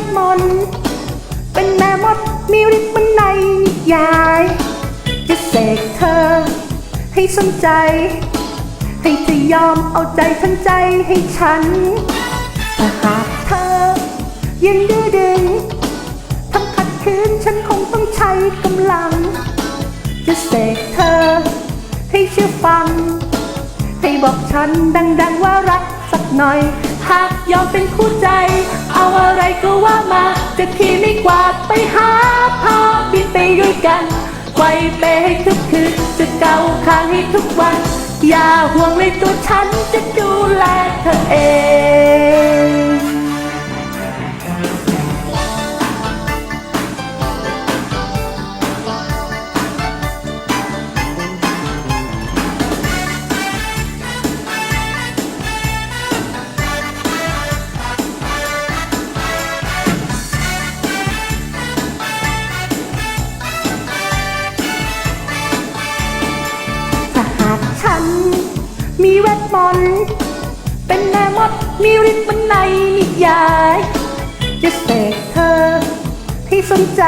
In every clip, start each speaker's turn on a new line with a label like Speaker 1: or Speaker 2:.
Speaker 1: ทมนต์เป็นแม่มดมีฤทธิ์เหมันในนิยายจะเสกเธอ ให้สนใจ ให้เธอยอมเอาใจทั้งใจให้ฉันถ้าหากเธอ ยังดื้อดึงทำขัดขืนฉันคงต้องใช้กำลัง จะเสกเธอ ให้เชื่อฟัง ให้บอกฉันดังๆว่ารักสักหน่อย หากยอมเป็นคู่ใจ เอาอะไรก็ว่ามาจะขี่ไม่กวาดไปหาพาบินไปด้วยกันไกวเปให้ทุกคืนจะเกาข้างให้ทุกวัน อย่าห่วงเลยตัวฉันจะดูแลเธอเอง มีเวทมนต์เป็นแม่มดมีฤทธิ์เหมันในนิยายจะเสกเธอให้สนใจ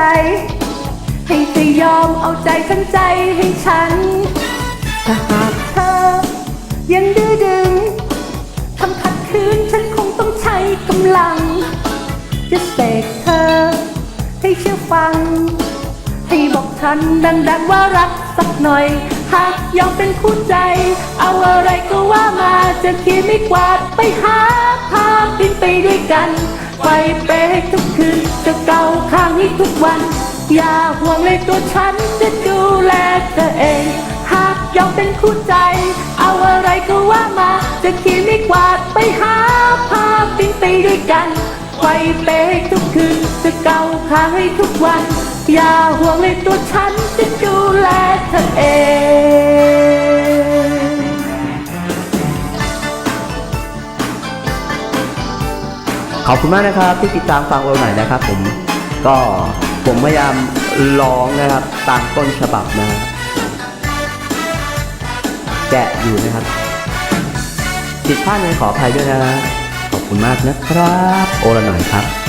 Speaker 1: ให้เธอยอมเอาใจทั้งใจให้ฉัน ถ้าหากเธอ ยังดื้อดึงทำขัดขืนฉันคงต้องใช้กำลัง จะเสกเธอ ให้เชื่อฟัง ให้บอกฉันดังๆว่ารักสักหน่อย หากยอมเป็นคู่ใจ เอาอะไรก็ว่ามาจะขี่ไม่กวาดไปหาพาบินไปด้วยกัน ไปเปให้ทุกคืนจะเกาข้างให้ทุกวัน อย่าห่วงเลยตัวฉันจะดูแลเธอเองหากยอมเป็นคู่ใจเอาอะไรก็ว่ามาจะขี่ไม่กวาดไปหาพาบินไปด้วยกันไกวเปให้ทุกคืนจะเกาข้างให้ทุกวันอย่าห่วงเลยตัวฉันจะดูแลเธอเอง
Speaker 2: อบคุณมากนะครับที่ติดตามฟังเราหน่อยนะครับ ผมก็ผมพยายามร้องนะครับตามต้นฉบับนะแกะอยู่นะครับผิดพลาดในขออภัยด้วยนะขอบคุณมากนะครับ โอละหน่อยครับ